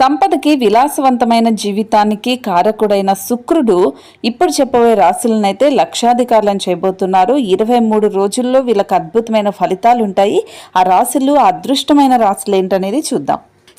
సంపదకి విలాసవంతమైన జీవితానికి కారకుడైన శుక్రుడు ఇప్పుడు చెప్పబోయే రాశులనైతే లక్షాధికారులను చేయబోతున్నారు. ఇరవై మూడు రోజుల్లో వీళ్ళకి అద్భుతమైన ఫలితాలు ఉంటాయి ఆ రాశులు అదృష్టమైన రాశులు ఏంటనేది చూద్దాం.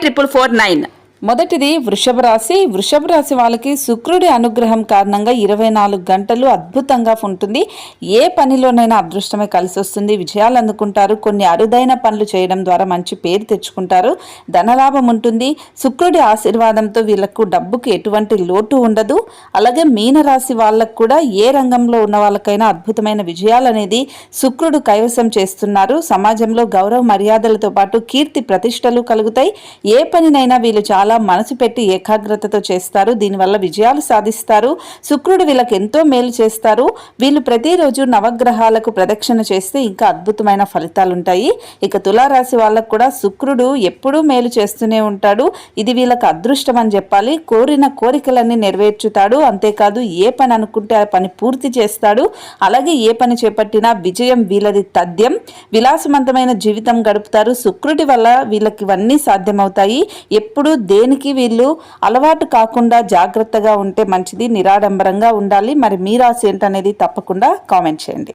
triple four nine మొదటిది వృషభ రాశి. వృషభ రాశి వాళ్ళకి శుక్రుడి అనుగ్రహం కారణంగా ఇరవై నాలుగు గంటలు అద్భుతంగా ఉంటుంది. ఏ పనిలోనైనా అదృష్టమే కలిసి వస్తుంది. విజయాలు అందుకుంటారు. కొన్ని అరుదైన పనులు చేయడం ద్వారా మంచి పేరు తెచ్చుకుంటారు. ధనలాభం ఉంటుంది. శుక్రుడి ఆశీర్వాదంతో వీళ్ళకు డబ్బుకి ఎటువంటి లోటు ఉండదు. అలాగే మీనరాశి వాళ్ళకు కూడా ఏ రంగంలో ఉన్న వాళ్ళకైనా అద్భుతమైన విజయాలు అనేది శుక్రుడు కైవసం చేస్తున్నారు. సమాజంలో గౌరవ మర్యాదలతో పాటు కీర్తి ప్రతిష్టలు కలుగుతాయి. ఏ పనినైనా వీళ్ళు చాలా మనసు పెట్టి ఏకాగ్రతతో చేస్తారు. దీనివల్ల విజయాలు సాధిస్తారు. శుక్రుడు వీళ్ళకి ఎంతో మేలు చేస్తారు. వీళ్ళు ప్రతిరోజు నవగ్రహాలకు ప్రదక్షిణ చేస్తే ఇంకా అద్భుతమైన ఫలితాలు ఉంటాయి. ఇక తులారాశి వాళ్ళకు కూడా శుక్రుడు ఎప్పుడూ మేలు చేస్తూనే ఉంటాడు. ఇది వీళ్ళకి అదృష్టం అని చెప్పాలి. కోరిన కోరికలన్నీ నెరవేర్చుతాడు. అంతేకాదు ఏ పని అనుకుంటే ఆ పని పూర్తి చేస్తాడు. అలాగే ఏ పని చేపట్టినా విజయం వీళ్ళది తథ్యం. విలాసవంతమైన జీవితం గడుపుతారు. శుక్రుడి వల్ల వీళ్ళకి ఇవన్నీ సాధ్యమవుతాయి. ఎప్పుడు దేనికి వీళ్ళు అలవాటు కాకుండా జాగ్రత్తగా ఉంటే మంచిది నిరాడంబరంగా ఉండాలి. మరి మీ రాశి ఏంటనేది తప్పకుండా కామెంట్ చేయండి.